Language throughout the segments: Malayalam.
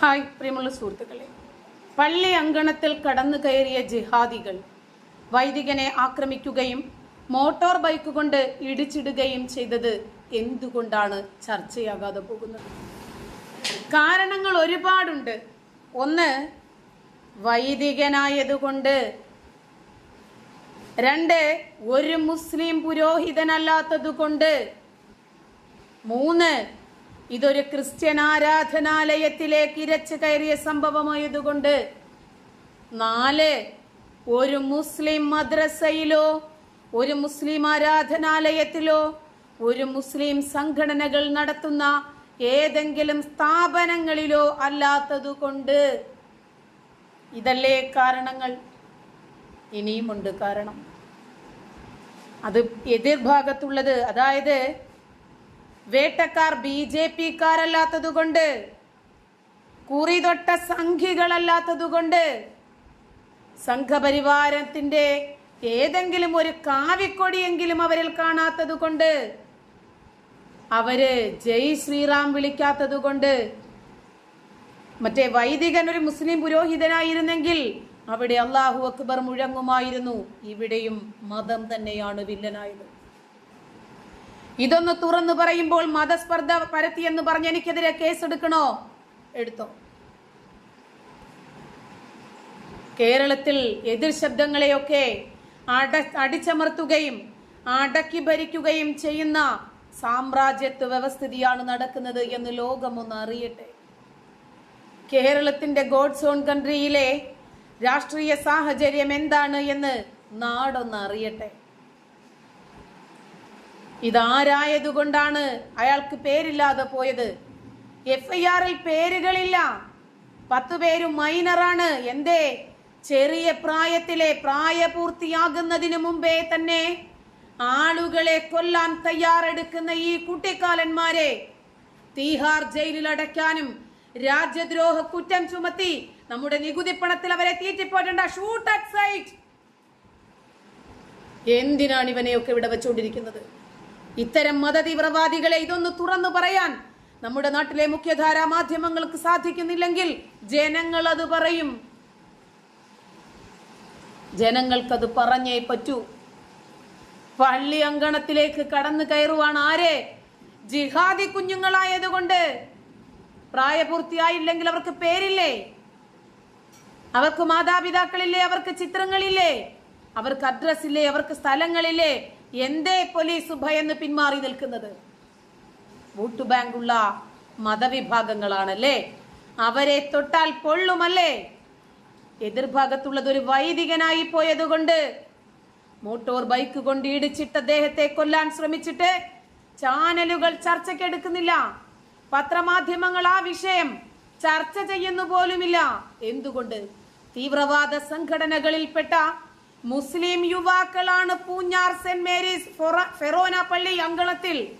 ഹായ് പ്രിയമുള്ള സുഹൃത്തുക്കളെ. പള്ളി അങ്കണത്തിൽ കടന്നു കയറിയ ജിഹാദികൾ വൈദികനെ ആക്രമിക്കുകയും മോട്ടോർ ബൈക്ക് കൊണ്ട് ഇടിച്ചിടുകയും ചെയ്തത് എന്തുകൊണ്ടാണ് ചർച്ചയാകാതെ പോകുന്നത്? കാരണങ്ങൾ ഒരുപാടുണ്ട്. ഒന്ന് വൈദികനായതുകൊണ്ട്. രണ്ട് ഒരു മുസ്ലിം പുരോഹിതനല്ലാത്തതുകൊണ്ട്. മൂന്ന് ഇതൊരു ക്രിസ്ത്യൻ ആരാധനാലയത്തിലേക്ക് ഇരച്ചു കയറിയ സംഭവമായതുകൊണ്ട് നാല് ഒരു മുസ്ലിം മദ്രസയിലോ ഒരു മുസ്ലിം ആരാധനാലയത്തിലോ ഒരു മുസ്ലിം സംഘടനകൾ നടത്തുന്ന ഏതെങ്കിലും സ്ഥാപനങ്ങളിലോ അല്ലാത്തതുകൊണ്ട് ഇതല്ലേ കാരണങ്ങൾ? ഇനിയുമുണ്ട് കാരണം. അത് എതിർഭാഗത്തുള്ളത്. അതായത് വേട്ടക്കാർ ബി ജെ പിക്കാരല്ലാത്തതുകൊണ്ട് കുറിതൊട്ട സംഖ്യകളല്ലാത്തതുകൊണ്ട് സംഘപരിവാരത്തിന്റെ ഏതെങ്കിലും ഒരു കാവിക്കൊടിയെങ്കിലും അവരിൽ കാണാത്തതുകൊണ്ട് അവർ ജയ് ശ്രീറാം വിളിക്കാത്തതുകൊണ്ട് മറ്റേ വൈദികൻ ഒരു മുസ്ലിം പുരോഹിതനായിരുന്നെങ്കിൽ അവിടെ അള്ളാഹു അക്ബർ മുഴങ്ങുമായിരുന്നു. ഇവിടെയും മതം തന്നെയാണ് വില്ലനായത്. ഇതൊന്ന് തുറന്നു പറയുമ്പോൾ മതസ്പർദ്ധ പരത്തി എന്ന് പറഞ്ഞ് എനിക്കെതിരെ കേസ് എടുക്കണോ എടുത്തോ. കേരളത്തിൽ എതിർ ശബ്ദങ്ങളെയൊക്കെ അട അടിച്ചമർത്തുകയും അടക്കി ഭരിക്കുകയും ചെയ്യുന്ന സാമ്രാജ്യത്വ വ്യവസ്ഥിതിയാണ് നടക്കുന്നത് എന്ന് ലോകമൊന്ന് അറിയട്ടെ. കേരളത്തിന്റെ ഗോഡ്സ് ഓൺ കൺട്രിയിലെ രാഷ്ട്രീയ സാഹചര്യം എന്താണ് എന്ന് നാടൊന്ന് അറിയട്ടെ. ഇതാരായതുകൊണ്ടാണ് അയാൾക്ക് പേരില്ലാതെ പോയത്? എഫ് ഐ ആറിൽ പേരുകളില്ല. പത്ത് പേരും മൈനറാണ്. എന്തേ? ചെറിയ പ്രായത്തിലെ പ്രായപൂർത്തിയാകുന്നതിന് മുമ്പേ തന്നെ ആളുകളെ കൊല്ലാൻ തയ്യാറെടുക്കുന്ന ഈ കുട്ടിക്കാലന്മാരെ തീഹാർ ജയിലിൽ അടയ്ക്കാനും രാജ്യദ്രോഹ കുറ്റം ചുമത്തി നമ്മുടെ നികുതി പണത്തിൽ അവരെ തീറ്റിപ്പോറ്റേണ്ട. ഷൂട്ട് എന്തിനാണ് ഇവനെയൊക്കെ ഇവിടെ വെച്ചുകൊണ്ടിരിക്കുന്നത് ഇത്തരം മതതീവ്രവാദികളെ ഇതൊന്ന് തുറന്നു പറയാൻ നമ്മുടെ നാട്ടിലെ മുഖ്യധാരാ മാധ്യമങ്ങൾക്ക് സാധിക്കുന്നില്ലെങ്കിൽ ജനങ്ങൾ അത് പറയും. ജനങ്ങൾക്കത് പറഞ്ഞേ പറ്റൂ. പള്ളി അങ്കണത്തിലേക്ക് കടന്നു കയറുവാണ് ആരെ? ജിഹാദി കുഞ്ഞുങ്ങളായതുകൊണ്ട്. പ്രായപൂർത്തിയായില്ലെങ്കിൽ അവർക്ക് പേരില്ലേ? അവർക്ക് മാതാപിതാക്കളില്ലേ? അവർക്ക് ചിത്രങ്ങളില്ലേ? അവർക്ക് അഡ്രസ്സില്ലേ? അവർക്ക് സ്ഥലങ്ങളില്ലേ? എന്തേ പോലീസ് ഭയന്ന് പിന്മാറി നിൽക്കുന്നത്? വോട്ട് ബാങ്കുള്ള മതവിഭാഗങ്ങളാണല്ലേ? അവരെ തൊട്ടാൽ പൊള്ളുമല്ലേ? എതിർഭാഗത്തുള്ളത് ഒരു വൈദികനായി പോയതുകൊണ്ട് മോട്ടോർ ബൈക്ക് കൊണ്ട് ഇടിച്ചിട്ട് അദ്ദേഹത്തെ കൊല്ലാൻ ശ്രമിച്ചിട്ട് ചാനലുകൾ ചർച്ചയ്ക്കെടുക്കുന്നില്ല. പത്രമാധ്യമങ്ങൾ ആ വിഷയം ചർച്ച ചെയ്യുന്നു പോലുമില്ല. എന്തുകൊണ്ട്? തീവ്രവാദ സംഘടനകളിൽപ്പെട്ട മുസ്ലിം യുവാക്കളാണ് പൂഞ്ഞാർ സെന്റ് മേരീസ് ഫൊറ- ഫെറോന പള്ളി അങ്കണത്തിൽ.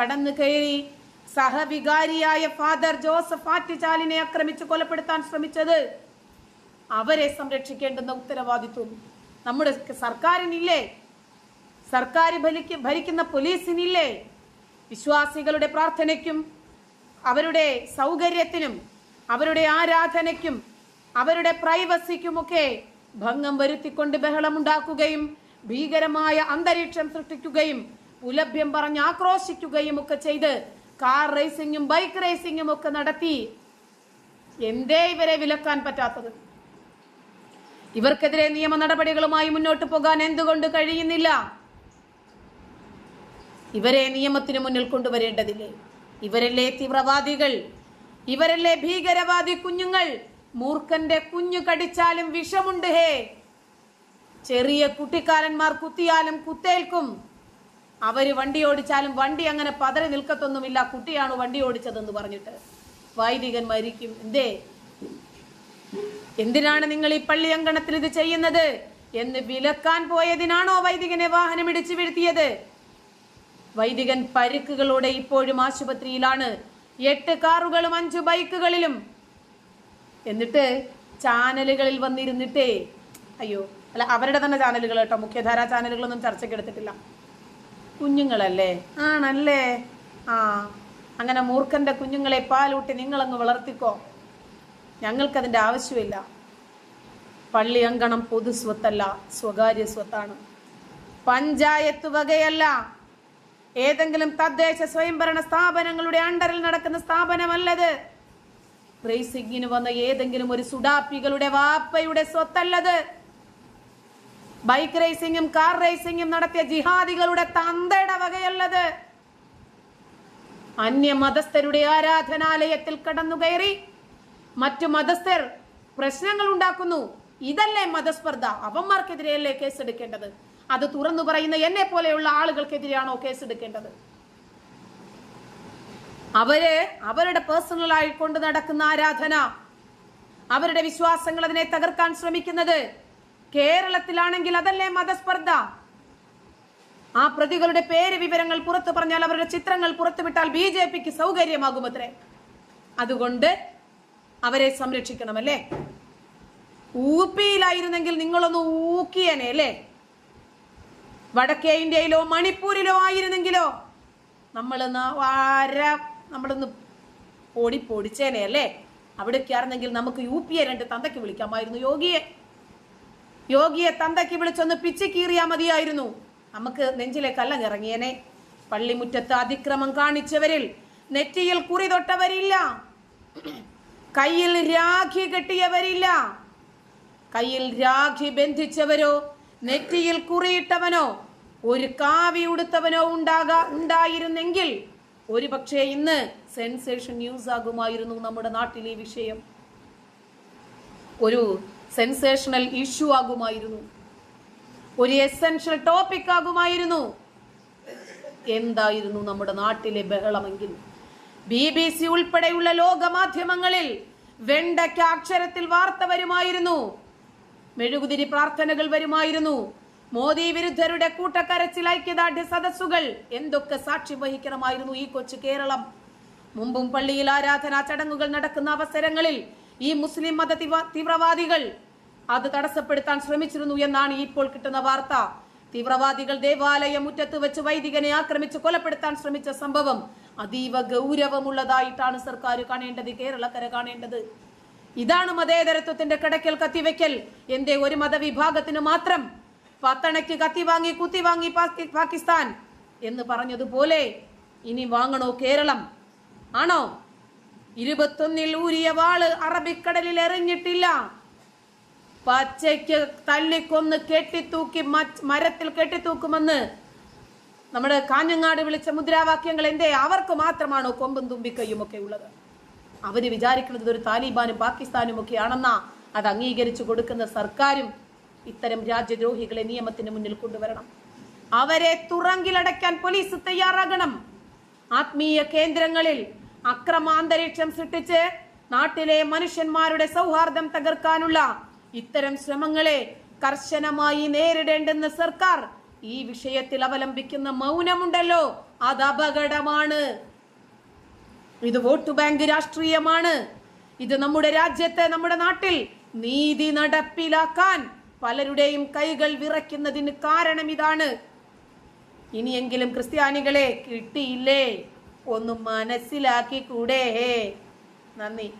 കടന്നു കയറി സഹവികാരിയായ ഫാദർ ജോസഫ് ആറ്റുചാലിനെ ആക്രമിച്ച് കൊലപ്പെടുത്താൻ ശ്രമിച്ചത്. അവരെ സംരക്ഷിക്കേണ്ടുന്ന ഉത്തരവാദിത്വം നമ്മുടെ സർക്കാരിനില്ലേ? സർക്കാർ ഭരിക്ക ഭരിക്കുന്ന പോലീസിനില്ലേ? വിശ്വാസികളുടെ പ്രാർത്ഥനയ്ക്കും അവരുടെ സൗകര്യത്തിനും അവരുടെ ആരാധനയ്ക്കും അവരുടെ പ്രൈവസിക്കുമൊക്കെ ഭംഗം വരുത്തിക്കൊണ്ട് ബഹളമുണ്ടാക്കുകയും ഭീകരമായ അന്തരീക്ഷം സൃഷ്ടിക്കുകയും ഉലഭ്യം പറഞ്ഞ് ആക്രോശിക്കുകയും ഒക്കെ ചെയ്ത് കാർ റേസിംഗും ബൈക്ക് റേസിംഗും ഒക്കെ നടത്തി. എന്തേ ഇവരെ വിലക്കാൻ പറ്റാത്തത്? ഇവർക്കെതിരെ നിയമ നടപടികളുമായി മുന്നോട്ട് പോകാൻ എന്തുകൊണ്ട് കഴിയുന്നില്ല? ഇവരെ നിയമത്തിന് മുന്നിൽ കൊണ്ടുവരേണ്ടതില്ലേ? ഇവരല്ലേ തീവ്രവാദികൾ? ഇവരല്ലേ ഭീകരവാദി കുഞ്ഞുങ്ങൾ? മൂർഖന്റെ കുഞ്ഞു കടിച്ചാലും വിഷമുണ്ട് ഹേ. ചെറിയ കുട്ടിക്കാരന്മാർ കുത്തിയാലും കുത്തേൽക്കും. അവർ വണ്ടി ഓടിച്ചാലും വണ്ടി അങ്ങനെ പതറി നിൽക്കത്തൊന്നുമില്ല കുട്ടിയാണ് വണ്ടി ഓടിച്ചതെന്ന് പറഞ്ഞിട്ട്. വൈദികൻ മരിക്കും. എന്തേ? എന്തിനാണ് നിങ്ങൾ ഈ പള്ളി അങ്കണത്തിൽ ഇത് ചെയ്യുന്നത്? എന്ന് വിലക്കാൻ പോയതിനാണോ വൈദികനെ വാഹനം ഇടിച്ചു വീഴ്ത്തിയത്? വൈദികൻ പരുക്കുകളോടെ ഇപ്പോഴും ആശുപത്രിയിലാണ്. എട്ട് കാറുകളും അഞ്ചു ബൈക്കുകളിലും എന്നിട്ട് ചാനലുകളിൽ വന്നിരുന്നിട്ടേ അയ്യോ അല്ല അവരുടെ തന്നെ ചാനലുകൾ കേട്ടോ മുഖ്യധാരാ ചാനലുകളൊന്നും ചർച്ചയ്ക്ക് എടുത്തിട്ടില്ല. കുഞ്ഞുങ്ങളല്ലേ? ആണല്ലേ? ആ അങ്ങനെ മൂർഖന്റെ കുഞ്ഞുങ്ങളെ പാലൂട്ടി നിങ്ങളങ്ങ് വളർത്തിക്കോ. ഞങ്ങൾക്കതിന്റെ ആവശ്യമില്ല. പള്ളി അങ്കണം പൊതു സ്വത്തല്ല സ്വകാര്യ സ്വത്താണ്. പഞ്ചായത്ത് വകയല്ല. ഏതെങ്കിലും തദ്ദേശ സ്വയംഭരണ സ്ഥാപനങ്ങളുടെ അണ്ടറിൽ നടക്കുന്ന സ്ഥാപനമല്ലത്. റേസിംഗിന് വന്ന ഏതെങ്കിലും ഒരു സുഡാപ്പികളുടെ വാപ്പയുടെ സ്വത്തല്ലത്. ബൈക്ക് റേസിംഗും കാർ റേസിംഗും നടത്തിയ ജിഹാദികളുടെ തന്തയുടെ വകയല്ലത്. അന്യമതസ്ഥരുടെ ആരാധനാലയത്തിൽ കടന്നു കയറി മറ്റു മതസ്ഥർ പ്രശ്നങ്ങൾ ഉണ്ടാക്കുന്നു. ഇതല്ലേ മതസ്പർദ്ധ. അവന്മാർക്കെതിരെയല്ലേ കേസെടുക്കേണ്ടത്? അത് തുറന്നു പറയുന്ന എന്നെ പോലെയുള്ള ആളുകൾക്കെതിരെയാണോ കേസെടുക്കേണ്ടത്? അവർ അവരുടെ പേഴ്സണലായി കൊണ്ട് നടക്കുന്ന ആരാധന. അവരുടെ വിശ്വാസങ്ങൾ അതിനെ തകർക്കാൻ ശ്രമിക്കുന്നത്. കേരളത്തിലാണെങ്കിൽ അതല്ലേ മതസ്പർദ്ധ? ആ പ്രതികളുടെ പേര് വിവരങ്ങൾ പുറത്തു പറഞ്ഞാൽ അവരുടെ ചിത്രങ്ങൾ പുറത്തുവിട്ടാൽ ബി ജെ പിക്ക് സൗകര്യമാകുമത്രേ. അതുകൊണ്ട് അവരെ സംരക്ഷിക്കണമല്ലേ ഊപ്പിയിലായിരുന്നെങ്കിൽ നിങ്ങളൊന്ന് ഊക്കിയനെ അല്ലേ? വടക്കേ ഇന്ത്യയിലോ മണിപ്പൂരിലോ ആയിരുന്നെങ്കിലോ നമ്മൾ വാര നമ്മളൊന്ന് ഓടി പൊടിച്ചേനെ അല്ലേ? അവിടെയൊക്കെ ആയിരുന്നെങ്കിൽ നമുക്ക് യു പി എ രണ്ട് തന്തയ്ക്ക് വിളിക്കാമായിരുന്നു. യോഗിയെ യോഗിയെ തന്തയ്ക്ക് വിളിച്ചൊന്ന് പിച്ചി കീറിയാ മതിയായിരുന്നു. നമുക്ക് നെഞ്ചിലെ കല്ലങ്ങിറങ്ങിയനെ പള്ളിമുറ്റത്ത് അതിക്രമം കാണിച്ചവരിൽ നെറ്റിയിൽ കുറി തൊട്ടവരില്ല. കയ്യിൽ രാഖി കെട്ടിയവരില്ല. കയ്യിൽ രാഖി ബന്ധിച്ചവരോ നെറ്റിയിൽ കുറിയിട്ടവനോ ഒരു കാവി ഉടുത്തവനോ ഉണ്ടാകാ ഉണ്ടായിരുന്നെങ്കിൽ ഒരു പക്ഷേ ഇന്ന് സെൻസേഷൻ ന്യൂസ് ആകുമായിരുന്നു നമ്മുടെ നാട്ടിലെ വിഷയം. ഒരു സെൻസേഷണൽ ഇഷ്യൂ ആകുമായിരുന്നു. ഒരു എസെൻഷ്യൽ ടോപ്പിക് ആകുമായിരുന്നു. എന്തായിരുന്നു നമ്മുടെ നാട്ടിലെ ബഹളമെങ്കിൽ? ബി ബി സി ഉൾപ്പെടെയുള്ള ലോകമാധ്യമങ്ങളിൽ വെണ്ടയ്ക്ക അക്ഷരത്തിൽ വാർത്ത വരുമായിരുന്നു. മെഴുകുതിരി പ്രാർത്ഥനകൾ വരുമായിരുന്നു. മോദി വിരുദ്ധരുടെ കൂട്ടക്കരച്ചിൽ ഐക്യദാർഢ്യ സദസ്സുകൾ. എന്തൊക്കെ സാക്ഷ്യം വഹിക്കണമായിരുന്നു ഈ കൊച്ചു കേരളം? മുമ്പും പള്ളിയിൽ ആരാധനാ ചടങ്ങുകൾ നടക്കുന്ന അവസരങ്ങളിൽ ഈ മുസ്ലിം മത തീവ്രവാദികൾ അത് തടസ്സപ്പെടുത്താൻ ശ്രമിച്ചിരുന്നു എന്നാണ് ഇപ്പോൾ കിട്ടുന്ന വാർത്ത. തീവ്രവാദികൾ ദേവാലയ മുറ്റത്ത് വെച്ച് വൈദികനെ ആക്രമിച്ച് കൊലപ്പെടുത്താൻ ശ്രമിച്ച സംഭവം അതീവ ഗൗരവമുള്ളതായിട്ടാണ് സർക്കാർ കാണേണ്ടത് കേരളക്കര കാണേണ്ടത്. ഇതാണ് മതേതരത്വത്തിന്റെ കിടക്കൽ കത്തിവെക്കൽ. എന്തേ ഒരു മതവിഭാഗത്തിന് മാത്രം പത്തണയ്ക്ക് കത്തി വാങ്ങി കുത്തി വാങ്ങി പാകിസ്ഥാൻ എന്ന് പറഞ്ഞതുപോലെ ഇനി വാങ്ങണോ കേരളം? ആണോ? ഇരുപത്തൊന്നിൽ ഊരിയ വാൾ അറബിക്കടലിൽ എറിഞ്ഞിട്ടില്ല. പച്ചയ്ക്ക് തല്ലിക്കൊന്ന് കെട്ടിത്തൂക്കി മരത്തിൽ കെട്ടിത്തൂക്കുമെന്ന് നമ്മുടെ കാഞ്ഞങ്ങാട് വിളിച്ച മുദ്രാവാക്യങ്ങൾ എന്തേ? അവർക്ക് മാത്രമാണോ കൊമ്പും തുമ്പിക്കൈയും ഒക്കെ ഉള്ളത്? അവർ വിചാരിക്കുന്നത് ഒരു താലിബാനും പാകിസ്ഥാനും ഒക്കെ ആണെന്നാ അത് അംഗീകരിച്ചു കൊടുക്കുന്ന സർക്കാരും ഇത്തരം രാജ്യദ്രോഹികളെ നിയമത്തിന് മുന്നിൽ കൊണ്ടുവരണം. അവരെ തുറങ്കിലടയ്ക്കാൻ പോലീസ് തയ്യാറാകണം. ആത്മീയ കേന്ദ്രങ്ങളിൽ അക്രമാന്തരീക്ഷം സൃഷ്ടിച്ച് നാട്ടിലെ മനുഷ്യന്മാരുടെ സൗഹാർദ്ദം തകർക്കാനുള്ള ഇത്തരം ശ്രമങ്ങളെ കർശനമായി നേരിടേണ്ടെന്ന് സർക്കാർ ഈ വിഷയത്തിൽ അവലംബിക്കുന്ന മൗനമുണ്ടല്ലോ. അത് അപകടമാണ്. ഇത് വോട്ട് ബാങ്ക് രാഷ്ട്രീയമാണ്. ഇത് നമ്മുടെ രാജ്യത്തെ നമ്മുടെ നാട്ടിൽ നീതി നടപ്പിലാക്കാൻ പലരുടെയും കൈകൾ വിറയ്ക്കുന്നതിന് കാരണം ഇതാണ്. ഇനിയെങ്കിലും ക്രിസ്ത്യാനികളെ കിട്ടിയില്ലേ? ഒന്ന് മനസ്സിലാക്കി കൂടെ നന്ദി.